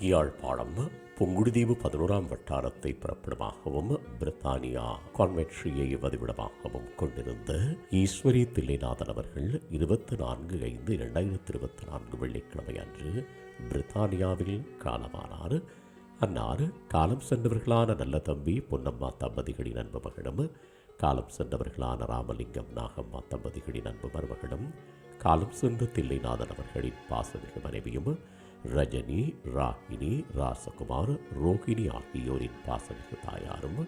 யாழ்ப்பாணம் புங்குடுதீவு பதினோராம் வட்டாரத்தை பிறப்பிடமாகவும் பிரித்தானியா கான்வென்ட்ரியை வதிவிடமாகவும் கொண்டிருந்த ஈஸ்வரி தில்லைநாதன் அவர்கள் இருபத்தி நான்கு ஐந்து இரண்டாயிரத்தி இருபத்தி நான்கு வெள்ளிக்கிழமை அன்று பிரித்தானியாவில் காலமானார். அன்னார் காலம் சென்றவர்களான நல்ல தம்பி பொன்னம்மா தம்பதிகளின் அன்பு மகனும் காலம் சென்றவர்களான ராமலிங்கம் நாகம்மா தம்பதிகளின் அன்பு மருமகளும் காலம் சென்ற தில்லைநாதன் அவர்களின் பாசமிகு மனைவியும் ரஜினி ராகினி ராசகுமார் ரோகிணி ஆகியோரின் பாசமிகு தாயாரும்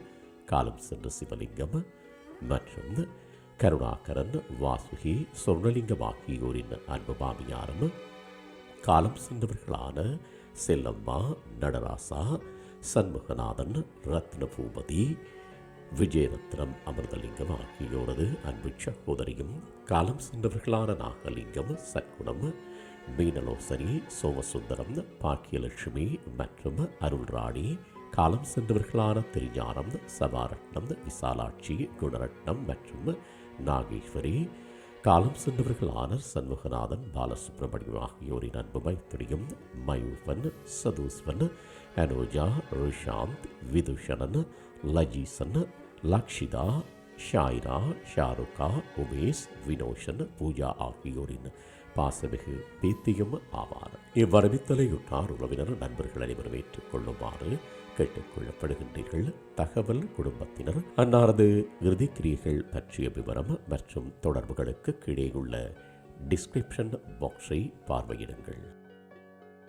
காலம் சென்ற சிவலிங்கம் மற்றும் கருணாகரன் வாசுகி சொர்ணலிங்கம் ஆகியோரின் அன்பு மாமியாரும் காலம் சென்றவர்களான செல்லம்மா நடராசா சண்முகநாதன் ரத்னபூபதி விஜயரத்னம் அமிர்தலிங்கம் ஆகியோரது அன்பு சகோதரியும் காலம் சென்றவர்களான நாகலிங்கம் சற்குணம் மீனலோசனி சோமசுந்தரம் பாக்கியலட்சுமி மற்றும் அருள்ராணி காலம் சென்றவர்களான திருஞானம் சபாரட்னம் விசாலாட்சி குணரட்னம் மற்றும் நாகேஸ்வரி காலம் சென்றவர்களான சண்முகநாதன் பாலசுப்ரமணியம் ஆகியோரின் அன்பு மைத்திரியும் மயூபன் சதூஸ்வன் அனோஜா ரிஷாந்த் விதுஷணன் லஜீசன் லக்ஷிதா ஷாயிரா ஷாருக்கா உமேஷ் வினோஷன் பூஜா ஆகியோரின் பாசமிகு பேத்தியும் ஆவார். இவ்வரவித்தலையுற்றார் உறவினர் நண்பர்கள் அனைவரும் ஏற்றுக்கொள்ளுமாறு கேட்டுக்கொள்ளப்படுகின்றீர்கள். தகவல் குடும்பத்தினர் அன்னாரது இறுதிக்கிரியைகள் பற்றிய விவரம் மற்றும் தொடர்புகளுக்கு கீழே உள்ள டிஸ்கிரிப்ஷன் பாக்ஸை பார்வையிடுங்கள்.